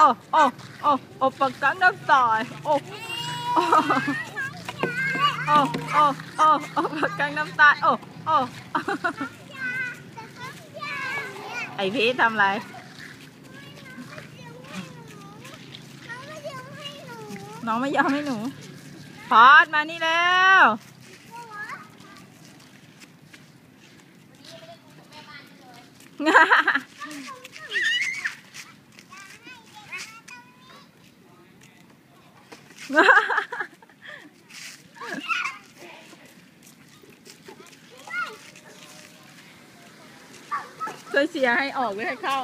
โอ้โอ้โอ้โอ้ปากกันน้ำตายโอ้โอ้โอ้โอ้โอ้ปากกันน้ำตายโอ้โอ้ไอพีทำไรน้องไม่ยอมให้หนู พอดมานี่แล้วง่า ช่วยเสียให้ออกไม่ให้เข้า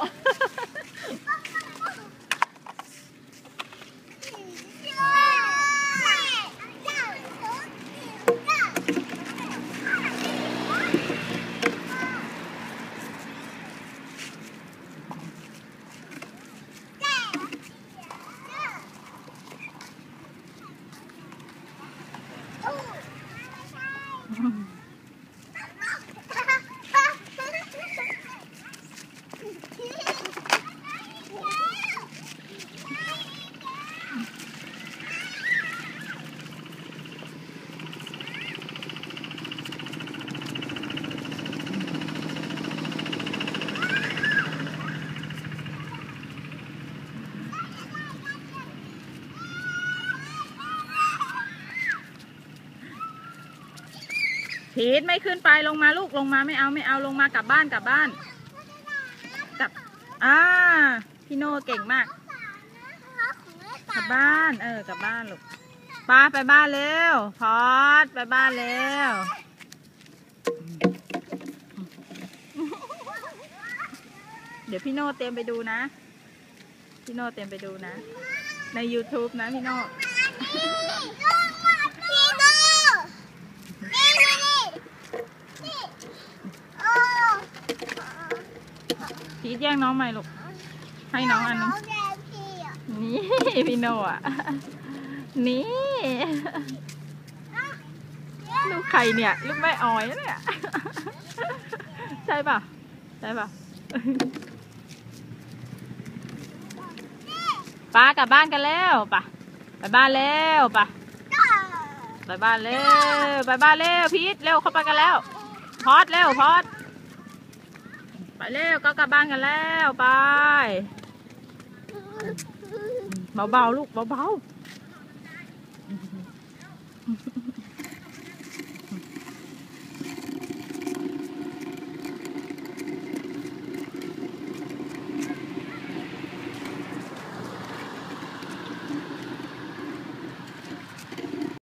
嗯 พีทไม่ขึ้นไปลงมาลูกลงมาไม่เอาไม่เอาลงมากลับบ้านกลับบ้านกลับอ่าพี่โน่เก่งมาก กลับบ้าน เออกลับบ้านลูกป้าไปบ้านเร็วพอดไปบ้านเร็วเดี๋ยวพี่โน่เตรียมไปดูนะ พี่โน่เตรียมไปดูนะ ใน YouTube นะพี่โน่ พีทแย่งน้องใหม่ลูก ให้น้องอันนึงนี่พี่โน่อะนี่ ลูกใครเนี่ย ลูกแม่ออยเนี่ย ใช่ป่ะ ใช่ป่ะป้ากลับบ้านกันแล้วป่ะ ไปบ้านแล้วป่ะ ไปบ้านเร็วไปบ้านเร็วพีทเร็วเข้าไปกันแล้ว พอดเร็วพอด ไปเร็วก็กลับบ้านกันแล้วไป เบาๆลูกเบาๆ